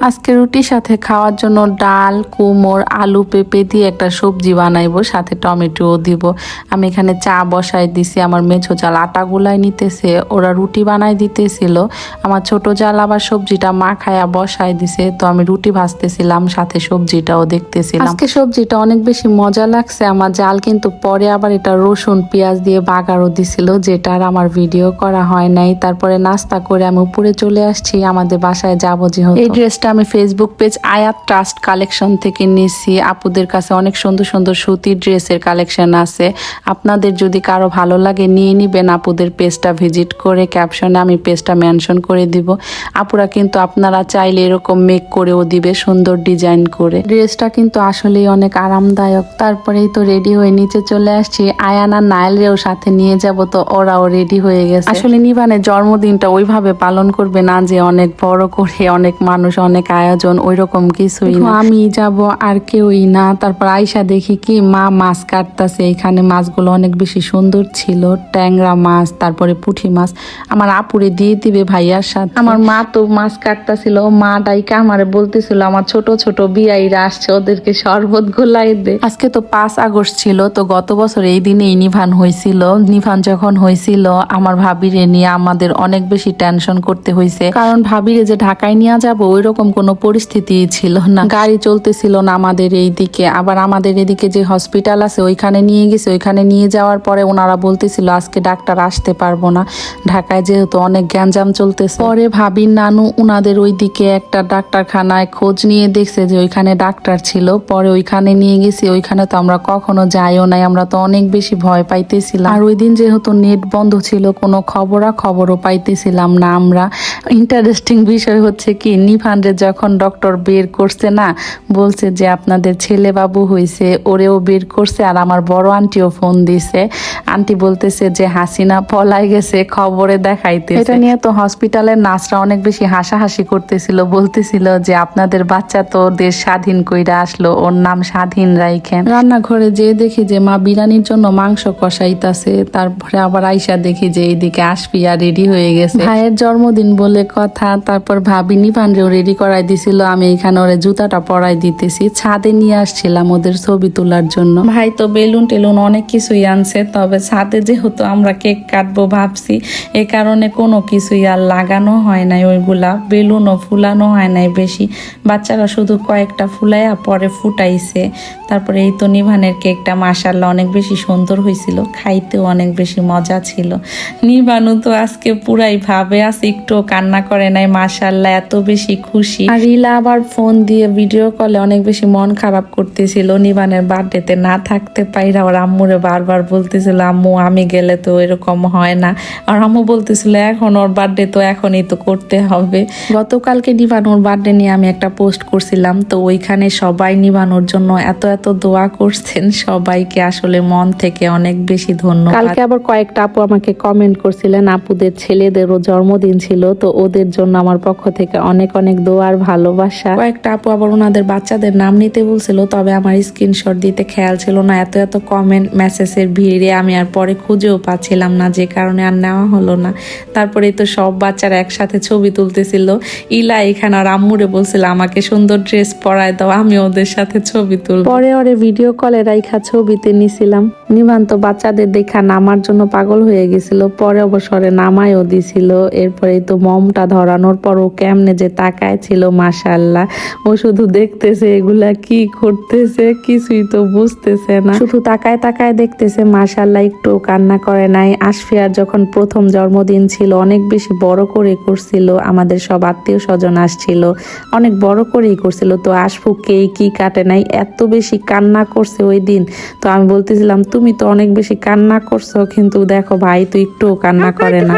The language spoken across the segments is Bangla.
আজকে রুটির সাথে খাওয়ার জন্য ডাল কুমড় আলু পেঁপে দিয়ে একটা সবজি বানাইবো সাথে টমেটোও দিব। আমি এখানে চা বসাই দিছি আমার মেছো জাল আটা গুলাই নিতেছে ওরা রুটি বানাই দিতেছিল। আমার ছোট জাল আবার সবজিটা মা খায়া বসাই দিছে তো আমি রুটি ভাজতেছিলাম সাথে সবজিটাও দেখতেছিলাম। আজকে সবজিটা অনেক বেশি মজা লাগছে আমার জাল কিন্তু পরে আবার এটা রসুন পেঁয়াজ দিয়ে বাগারও দিছিল যেটার আমার ভিডিও করা হয় নাই। তারপরে নাস্তা করে আমি উপরে চলে আসছি আমাদের বাসায় যাব যেহেতু। এই ড্রেসটা আমি Facebook page Ayat trust collection থেকে নিয়েছি আপুদের কাছে অনেক সুন্দর সুন্দর সুতির ড্রেসের কালেকশন আছে। আপনাদের যদি কারও ভালো লাগে নিয়ে নিবেন, আপুদের পেজটা ভিজিট করে ক্যাপশনে আমি পেজটা মেনশন করে দিব। আপুরা কিন্তু আপনারা চাইলে এরকম মেক করেও দিবে, সুন্দর ডিজাইন করে। ড্রেসটা কিন্তু আসলেই অনেক আরামদায়ক। তারপরেই তো রেডি হয়ে নিচে চলে আসছি। আয়ানা নাইলরেও সাথে নিয়ে যাব তো ওরাও রেডি হয়ে গেছে। আসলে নিবানের জন্মদিনটা ওইভাবে পালন করবে না যে অনেক বড় করে, অনেক মানুষ, অনেক আয়োজন ওই রকম কিছুই না। আমি যাব আর কেউই না। তারপর আয়সা দেখি কি মা মাছ কাটতাছে এখানে। মাছগুলো অনেক বেশি সুন্দর ছিল। ট্যাংরা মাছ তারপরে পুঁটি মাছ। আমার আপুরে দিয়ে দিবে ভাইয়ার সাথে। আমার মা তো মাছ কাটতাছিল। মা ডাইকা আমারে বলতেছিল আমার ছোট ছোট বিয়াইরা আসছে ওদেরকে শরবত গোলাই দে। আজকে তো পাঁচ আগস্ট ছিল তো গত বছর এই দিনেই নিভান হয়েছিল নিভান যখন হয়েছিল আমার ভাবিরে নিয়ে আমাদের অনেক বেশি টেনশন করতে হয়েছে কারণ ভাবিরে যে ঢাকায় নিয়ে যাব ওই রকম কোনো পরিস্থিতি ছিল না। গাড়ি চলতেছিল না আমাদের এই দিকে আবার আমাদের এদিকে যে হসপিটাল আছে, ওইখানে নিয়ে গেছে। ওইখানে নিয়ে যাওয়ার পরে ওনারা বলতেছিল, আজকে ডাক্তার আসতে পারব না। ঢাকায় যেহেতু অনেক গ্যাঞ্জাম চলতেছে। পরে ভাবি, নানু, উনাদের ওইদিকে একটা ডাক্তারখানায় খোঁজ নিয়ে দেখছে যে ওইখানে ডাক্তার ছিল। পরে ওইখানে নিয়ে গেছি। ওইখানে তো আমরা কখনো যাইও নাই। আমরা তো অনেক বেশি ভয় পাইতেছিলাম। আর ওই দিন যেহেতু নেট বন্ধ ছিল, কোনো খবরা খবরও পাইতেছিলাম না আমরা। ইন্টারেস্টিং বিষয় হচ্ছে কি নিফান্ডে যখন ডক্টর বের করছে না বলছে যে আপনাদের ছেলে বাবু হয়েছে ওরেও বের করছে আর আমার বড় আন্টিও ফোন দিছে। আন্টি বলতেছে যে হাসিনা পলাই গেছে খবরে দেখাইতে এটা নিয়ে তো হসপিটালের নার্সরা অনেক বেশি হাসাহাসি করতেছিল বলতেছিল যে আপনাদের বাচ্চা তো দেশ স্বাধীন কইরা আসলো ওর নাম স্বাধীন রাইখেন। রান্নাঘরে যেয়ে দেখি যে মা বিরিয়ানির জন্য মাংস কষাইতাছে তারপরে আবার আইসা দেখি যে এইদিকে আসপিয়া রেডি হয়ে গেছে। ভাইয়ের জন্মদিন বলে কথা তারপর ভাবি নিভানরেও রেডি করাই দিছিল, আমি এখানে ওরে জুতাটা পরাই দিতেছি। ছাদে নিয়ে আসছিলাম ওদের ছবি তোলার জন্য। ভাই তো বেলুন টেলুন অনেক কিছুই আনছে, তবে ছাদে যেহেতু আমরা কেক কাটবো ভাবছি, এ কারণে কোনো কিছুই আর লাগানো হয় নাই ওইগুলা। বেলুনও ফুলানো হয় নাই বেশি। বাচ্চারা শুধু কয়েকটা ফুলাইয়া পরে ফুটাইছে। তারপরে এই তো নিভানের কেকটা মাসাল্লাহ অনেক বেশি সুন্দর হয়েছিল খাইতেও অনেক বেশি মজা ছিল। নিভানু তো আজকে পুরাই ভাবে আছে একটু কান্না করে নাই মাসাল্লাহ এত বেশি খুশি। আর রিলা আবার ফোন দিয়ে ভিডিও কলে অনেক বেশি মন খারাপ করতেছিল। নিবানের বার্থডেতে না থাকতে পাইরা ওর আম্মুরে বারবার বলতেছিল আম্মু আমি গেলে তো এরকম হয় না। আর আম্মু বলতেছিল এখন ওর বার্থডে তো এখনই তো করতে হবে। গতকালকে নিবানোর বার্থডে নিয়ে আমি একটা পোস্ট করছিলাম। তো ওইখানে সবাই নিবানোর জন্য এত এত দোয়া করছেন। সবাইকে আসলে মন থেকে অনেক বেশি ধন্যবাদ। কালকে আবার কয়েকটা আপু আমাকে কমেন্ট করছিলেন আপুদের ছেলেদেরও জন্মদিন ছিল তো ওদের জন্য আমার পক্ষ থেকে অনেক অনেক দোয়ার ভালোবাসা। কয়েকটা আপু আবার ওনাদের বাচ্চাদের নাম নিতে বলছিল তবে আমার স্ক্রিনশট দিতে খেয়াল ছিল না। এত এত কমেন্ট মেসেজের ভিড়ে আমি আর পরে খুঁজেও পাচ্ছিলাম না যে কারণে আর নেওয়া হলো না। তারপরে তো সব বাচ্চারা একসাথে ছবি তুলতেছিল। ইলা এখানে আর আম্মুরে বলছিল আমাকে সুন্দর ড্রেস পরায় দাও আমি ওদের সাথে ছবি তুল পরে ওরে ভিডিও কলে রাইখা ছবিতে নিছিলাম। নিবান্ত বাচ্চাদের দেখা নামার জন্য পাগল হয়ে গেছিল, পরে অবসরে নামায়ও দিছিল। এরপরে তো মমটা ধরানোর পর ও কেমনে যে তাকায় ছিল মাশাল্লাহ। ও শুধু দেখতেছে এগুলা কি করতেছে, কিছুই তো বুঝতেছে না। শুধু তাকায় তাকায় দেখতেছে, মাশাল্লাহ একটু কান্না করে নাই। আশফিয়ার যখন প্রথম জন্মদিন ছিল, অনেক বেশি বড় করে করছিল। আমাদের সব আত্মীয় স্বজন আসছিল, অনেক বড় করেই করছিল। তো আশফু কে কি কাটে নাই, এত বেশি কান্না করছে ওই দিন। তো আমি বলতেছিলাম তুমি তো অনেক বেশি কান্না করছ কিন্তু দেখো ভাই তো একটুও কান্না করে না।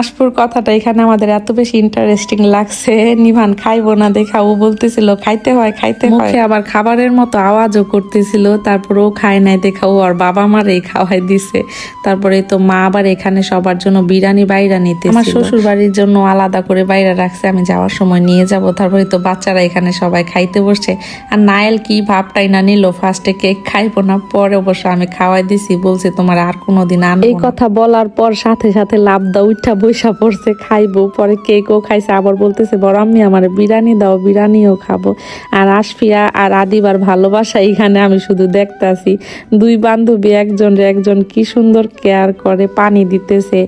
আশপুর কথাটা এখানে আমাদের এত বেশি ইন্টারেস্টিং লাগছে। নিভান খাইবো না দেখা। ও বলতেছিল খাইতে হয় খাইতে হয়। আবার খাবারের মতো আওয়াজও করতেছিল। তারপর ও খায় নাই দেখা ও আর বাবা মারে খাওয়াই দিছে। তারপরে তো মা আবার এখানে সবার জন্য বিরিয়ানি বাইরা নিতে আমার শ্বশুর বাড়ির জন্য আলাদা করে বাইরা রাখছে আমি যাওয়ার সময় নিয়ে যাব। তারপরে তো বাচ্চারা এখানে সবাই খাইতে বসছে। আর নায়েল কি ভাবটাই না নিল ফার্স্টে কেক খাইবো না পরে অবশ্য আমি খাওয়াই দিছি। বলছে তোমার আর কোনোদিন আনব এই কথা বলার পর সাথে সাথে লাভ দা উঠা বৈশা পড়ছে, খাইবো, পরে কেকও খাইছে, আবার বলতেছে, বড় আম্মি, আমার বিরিয়ানি দাও, বিরিয়ানিও খাব। আর আশফিয়া আর আদিবার ভালোবাসা এখানে আমি শুধু দেখতাছি। দুই বান্ধবী, একজন একজন কি সুন্দর কেয়ার করে, পানি দিতেছে।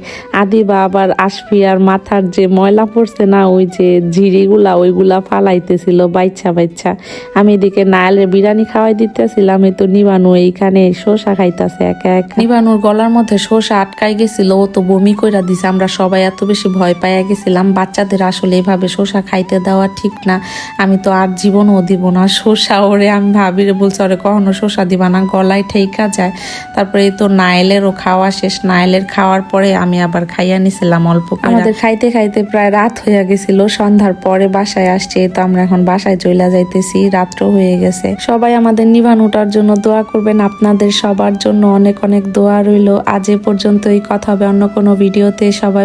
আদিবা আবার আশফিয়ার মাথার যে ময়লা পড়ছে না, ওই যে ঝিরিগুলা, ওইগুলা ফালাইতেছিল বাইচ্ছা বাইচ্ছা। আমি এদিকে নায়ালের বিরিয়ানি খাওয়াই দিতেছিলাম এই তো নিবানু এইখানে শসা খাইতেছে একা এক। নিবানুর গলার মধ্যে শসা আটকাই গেছিল, ও তো বমি কইরা দিছে, আমরা সবাই এত বেশি ভয় পাইয়া গেছিলাম। বাচ্চাদের আসলে এভাবে শসা খাইতে দেওয়া ঠিক না। আমি তো আর জীবনও দিব না। শসা ওরে আমি ভাবিরে বলছি ওরে কখনো শসা দিবা না, গলায় ঠেকা যায়। তারপরে তো নাইলেরও খাওয়া শেষ। নাইলের খাওয়ার পরে আমি আবার খাইয়া নিছিলাম অল্প আমাদের খাইতে খাইতে প্রায় রাত হয়ে গেছিল। সন্ধ্যার পরে বাসায় আসছে। তো আমরা এখন বাসায় চলে যাইতেছি। রাত্র হয়ে গেছে। সবাই আমাদের নিভান ওঠার জন্য দোয়া করবেন। আপনাদের সবার জন্য অনেক অনেক দোয়া রইল। আজ এ পর্যন্তই। কথা হবে অন্য কোনো ভিডিওতে। সবাই